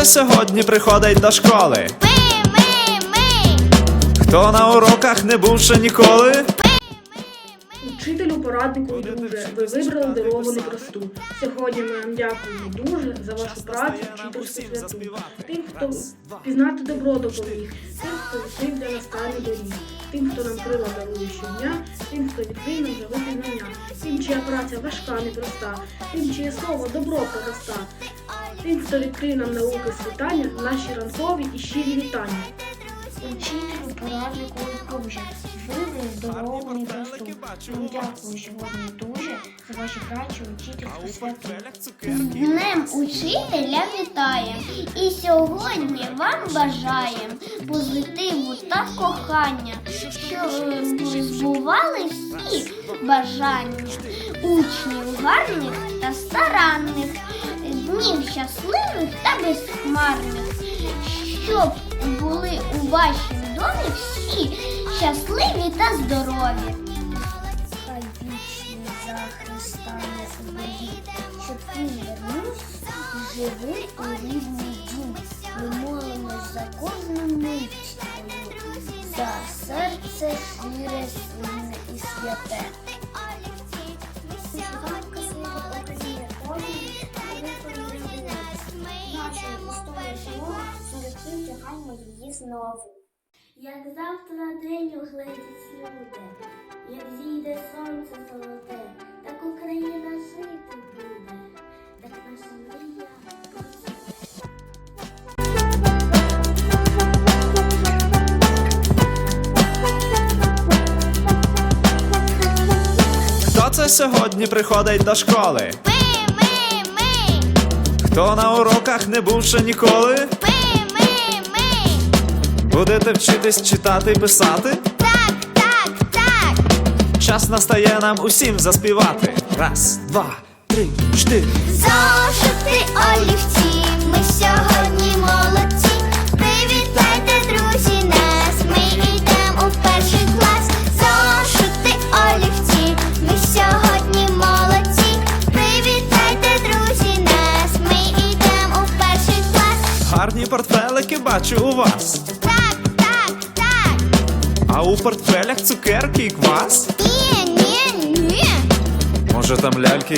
це сьогодні приходить до школи? Ми, ми, ми, Хто на уроках не був ще ніколи? Учителю, пораднику і друже, ви вибрали дорогу непросту. Сьогодні ми вам дякуємо дуже за вашу працю, вчительську святу. Тим, хто пізнати добро допоміг, тим, хто відкрив для нас тайну доріг, тим, хто нам крила дарує щодня, тим, хто відкрив нам живе пізнання, тим, чия праця важка, непроста, тим, чиє слово добро пророста, тим, хто відкрив нам науки світання, наші ранкові і щирі вітання. Учителю, пораднику і друже, вибрали дорогу непросту. Вам дякую сьогодні дуже за ваші працю учительську святу. з Днем Учителя вітаєм. І сьогодні вам бажаєм позитиву та кохання, щоб збували всі бажання учнів гарних та старанних, днів щасливих та безхмарних, щоб були у вашім домі всі щасливі та здорові. Хай вічний захист стане оберіг, щоб він вернувся живий у рідний дім. Ми молимось за кожну мить за серце щире, сильне і святе. Сороків чекаємо її знову. Як завтра день угледять люди, як зійде сонце золоте, так Україна жити буде, так наша мрія. Хто це сьогодні приходить до школи? Ми, ми, ми, Хто на уроках не був ще ніколи? Будете вчитись читати і писати? Так, так, так. Час настає нам усім заспівати. Раз, два, три, чотири. Зошити олівці, ми сьогодні молодці. Привітайте, друзі, нас. Ми йдемо у перший клас. Зошити олівці, ми сьогодні молодці. Привітайте, друзі, нас. Ми йдемо у перший клас. Гарні портфелики бачу у вас. А у портфелях цукерки і квас? Ні, ні, ні. Може там ляльки